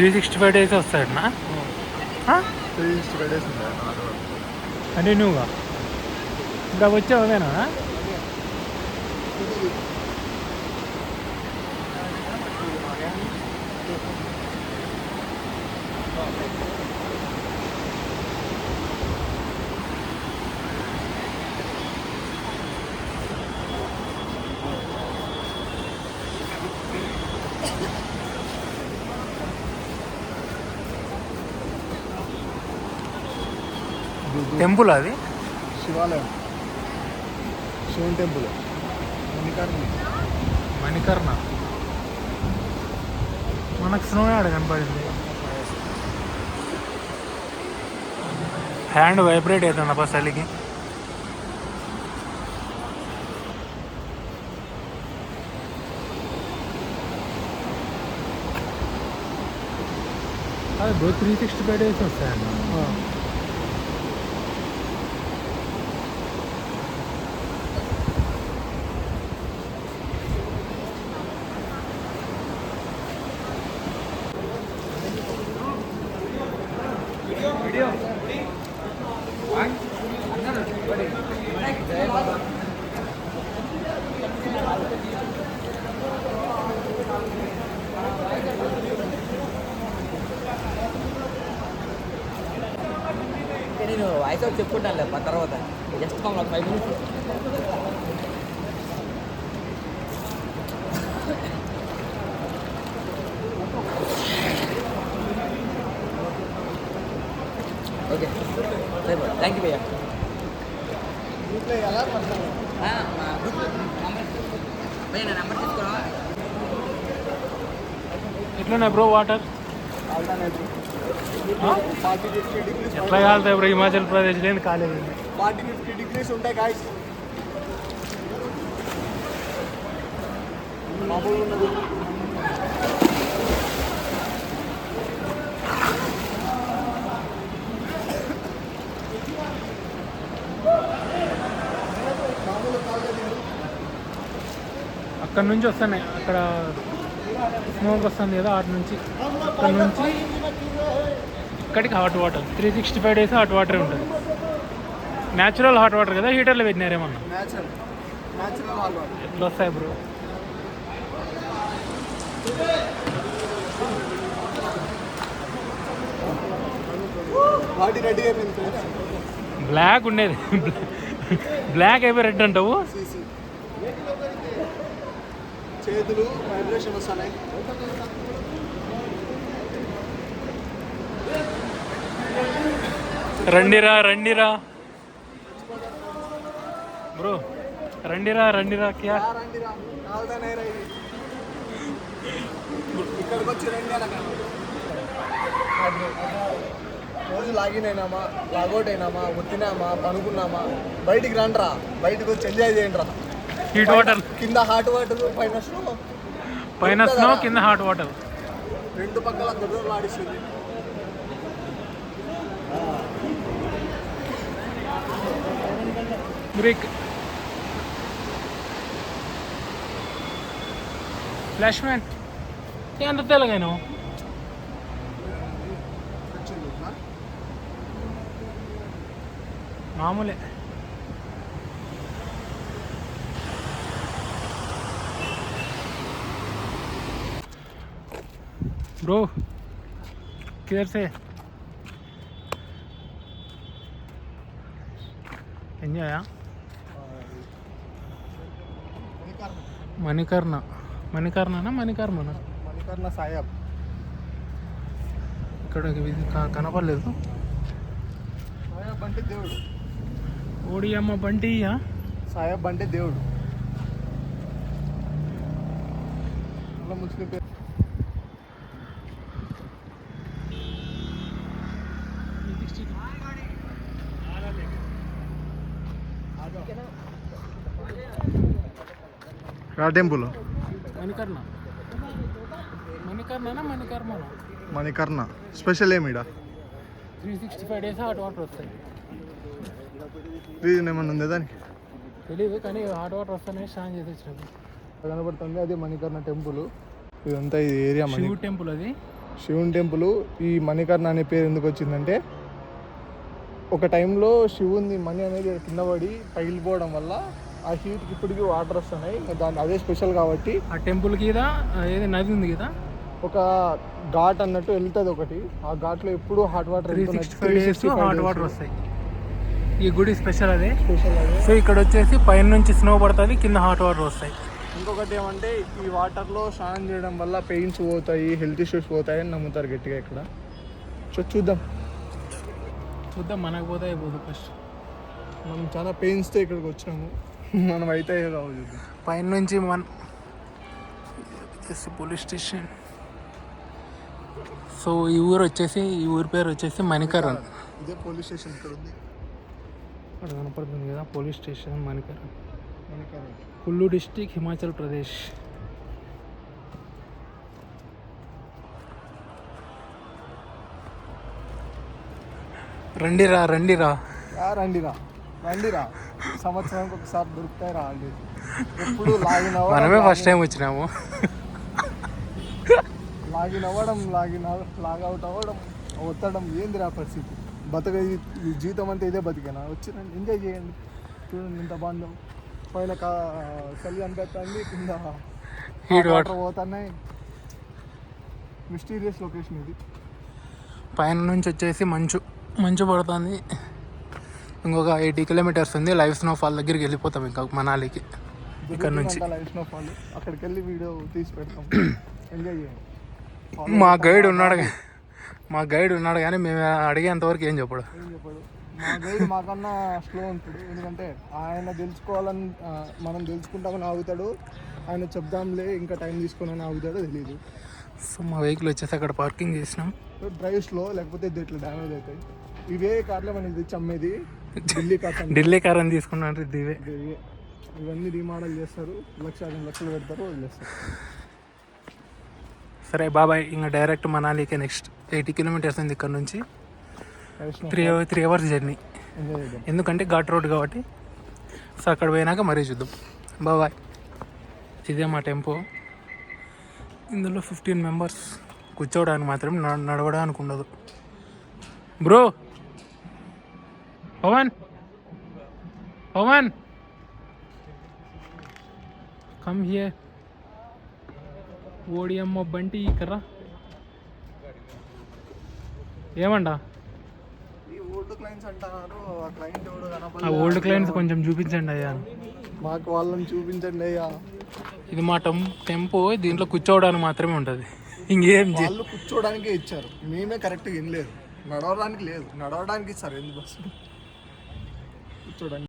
Three sixty five days వస్తాయన్నా three sixty five days ఉంటాయి కంటిన్యూగా ఇంకా వచ్చే టెంపుల్ అది? శివాలయం. శివన్ టెంపుల్. మణికర్ణి. మణికర్ణ. మనకు స్నో ఆడ కనపడింది? హ్యాండ్ వైబ్రేట్ అవుతుంది అప్ప చలికి? అది bro three sixty five days వస్తాయన్న నేను వాయిస్ అవుట్ చెప్పుకుంటాను మా తర్వాత. జస్ట్ మమ్మల్ని ఫైవ్ మినిట్స్ థ్యాంక్ యూ భయ్యా ఎట్లున్నాయి బ్రో వాటర్? ఎట్లా కాలుతాయి బ్రో హిమాచల్ ప్రదేశ్ లేని కాలేదు ఫార్టీ ఫిఫ్టీ డిగ్రీస్ ఉంటాయి గాయస్ మామూలుగా ఉన్నది అక్కడ నుంచి వస్తున్నాయి. అక్కడ స్మోక్ వస్తుంది కదా అటు నుంచి. అక్కడ నుంచి ఇక్కడికి hot water three sixty five days hot water ఉంటుంది. న్యాచురల్ హాట్ వాటర్ కదా హీటర్లో పెట్టినారేమన్నా ఎట్లా వస్తాయి బ్రో బ్లాక్ ఉండేది. బ్లాక్ అయిపోయి రెడ్ అంటావు? చేతులు వైబ్రేషన్ వస్తున్నాయి. రండిరా రండిరా. బ్రో రండిరా రండిరా క్యా? ఇక్కడికి వచ్చి రండి రోజు లాగిన్ అయినామా లాగౌట్ అయినామా ఒత్తినామా పనుకున్నామా? బయటికి రండిరా. బయటికి వచ్చి ఎంజాయ్ చేయండి రా హీట్ వాటర్ కింద హాట్ వాటర్ పైన స్నో పైన స్నో కింద హాట్ వాటర్ రెండు పక్కల దొడ్డు ఆడిస్తుంది బ్రేక్ ఫ్లాష్ మ్యాన్ ఎంత తెల్లగాను మామూలే. బ్రో किधर से ఎంజాయా మణికర్ణ మణికర్ణనా మణికర్మనా మణికర్ణ సాయబ్ ఇక్కడ ఇది క- కనపడలేదు సాయబ్ అంటే దేవుడు ఓడి అమ్మ బంటి సాయబ్ అంటే దేవుడు మళ్ళీ ముస్లిం టెంపుల్ మణికర్ణ. మణికర్ణనా మణికర్మనా? Manikaran. Special ఏమిడ three sixty five days hot water వస్తాయి. రీజన్ ఏమన్నా ఉందా దానికి? తెలియదు కానీ హాట్ వాటర్ వస్తానే స్నానం చేసి వచ్చినప్పుడు కనబడుతుంది అదే మణికర్ణ టెంపుల్. ఇదంతా ఇది ఏరియా శివుడు టెంపుల్ అది. శివుని టెంపుల్. ఈ మణికర్ణ అనే పేరు ఎందుకు వచ్చిందంటే ఒక టైంలో శివుని మణి అనేది కింద పడి పగిలిపోవడం వల్ల ఆ హీట్కి ఇప్పటికీ వాటర్ వస్తున్నాయి. ఇంకా దాని అదే స్పెషల్ కాబట్టి ఆ టెంపుల్ కింద ఏది? నది ఉంది కదా? ఒక ఘాట్ అన్నట్టు వెళ్తుంది ఒకటి. ఆ ఘాట్లో ఎప్పుడు hot water three sixty five days hot water వస్తాయి. ఈ గుడి స్పెషల్ అదే. స్పెషల్ అదే. సో ఇక్కడ వచ్చేసి పైన నుంచి స్నో పడుతుంది కింద హాట్ వాటర్ వస్తాయి. ఇంకొకటి ఏమంటే ఈ వాటర్లో స్నానం చేయడం వల్ల పెయిన్స్ పోతాయి హెల్త్ ఇష్యూస్ పోతాయి అని నమ్ముతారు గట్టిగా ఇక్కడ. సో చూద్దాం. చూద్దాం మనకు పోతాయి పోదు ఫస్ట్ మనం చాలా పెయిన్స్తో ఇక్కడికి వచ్చినాము. మనం అయితే పైన నుంచి మన పోలీస్ స్టేషన్. సో ఈ ఊరు వచ్చేసి ఈ ఊరి పేరు వచ్చేసి మణికరణ్ ఇదే పోలీస్ స్టేషన్ ఇక్కడ ఉంది. అక్కడ కనపడుతుంది కదా పోలీస్ స్టేషన్ మణికరణ్ మణికరణ్. కుల్లు డిస్టిక్ హిమాచల్ ప్రదేశ్. రండిరా రండిరా. రా రండిరా. రండిరా. సంవత్సరానికి ఒకసారి దొరుకుతాయి రా ఎప్పుడు లాగిన్ మనమే ఫస్ట్ టైం వచ్చినాము. లాగిన్ అవ్వడం లాగిన్ లాగ్ అవుట్ అవ్వడం ఒత్తడం ఏంది రా పరిస్థితి? బతక ఈ జీవితం అంతా ఇదే బతికేనా? వచ్చి రండి ఎంజాయ్ చేయండి. చూడండి ఎంత బాగుందో పైన కా చలి అనిపిస్తుంది కింద వాటర్ పోతున్నాయి. మిస్టీరియస్ లొకేషన్ ఇది. పైన నుంచి వచ్చేసి మంచు మంచు పడుతుంది. ఇంకొక ఎయిటీ కిలోమీటర్స్ ఉంది లైవ్ స్నోఫాల్ దగ్గరికి వెళ్ళిపోతాం ఇంకా మనాలికి. ఇక్కడ నుంచి. స్నో ఫాల్ అక్కడికి వెళ్ళి వీడియో తీసి పెడతాం. ఎంజాయ్ చేయండి. మా గైడ్ ఉన్నాడు మా గైడ్ ఉన్నాడు కానీ మేము అడిగేంతవరకు ఏం చెప్పడు. ఏం చెప్పాడు. మా గైడ్ మాకన్నా స్లో ఉంటాడు. ఎందుకంటే ఆయన తెలుసుకోవాలని మనం తెలుసుకుంటామని ఆగుతాడు. ఆయన చెప్దాంలే ఇంకా టైం తీసుకొని ఆగుతాడో తెలియదు సో మా వెహికల్ వచ్చేసి అక్కడ పార్కింగ్ చేసినాం. డ్రైవ్ స్లో లేకపోతే ఇది ఇట్లా డ్యామేజ్ అవుతాయి. ఇవే కార్లే మనకి తెచ్చి అమ్మేది. ఢిల్లీ కార్ అని. తీసుకున్నాను ఇవే ఇవే ఇవన్నీ రీమోడల్ చేస్తారు. లక్ష రెండు లక్షలు పెడతారు వదిలేస్తారు సరే బాబాయ్ ఇంకా డైరెక్ట్ మనాలికి నెక్స్ట్ ఎయిటీ కిలోమీటర్స్ ఉంది ఇక్కడ నుంచి. Three three hours journey. ఎందుకంటే ఘాట్ రోడ్ కాబట్టి. సో అక్కడ పోయినాక మరీ చూద్దాం. బాబాయ్ ఇదే మా టెంపో. ఇందులో ఫిఫ్టీన్ మెంబర్స్. కూర్చోవడానికి మాత్రం నడవడానికి ఉండదు. Bro! Pavan Pavan come here ఓడియమ్మ Bunty ఇక్కడ. ఏమండా? ఈ ఓల్డ్ క్లయింట్స్ కొంచెం చూపించండి అయ్యా. మాకు వాళ్ళని చూపించండి అయ్యా. ఇది మా టెం టెంపో దీంట్లో కూర్చోవడానికి మాత్రమే ఉంటుంది. ఇంకేం వాళ్ళు కూర్చోవడానికే ఇచ్చారు. మేమే కరెక్ట్గా వినలేదు. నడవడానికి లేదు. నడవడానికి ఇస్తారు ఎందుకు బస్సు కూర్చోడానికి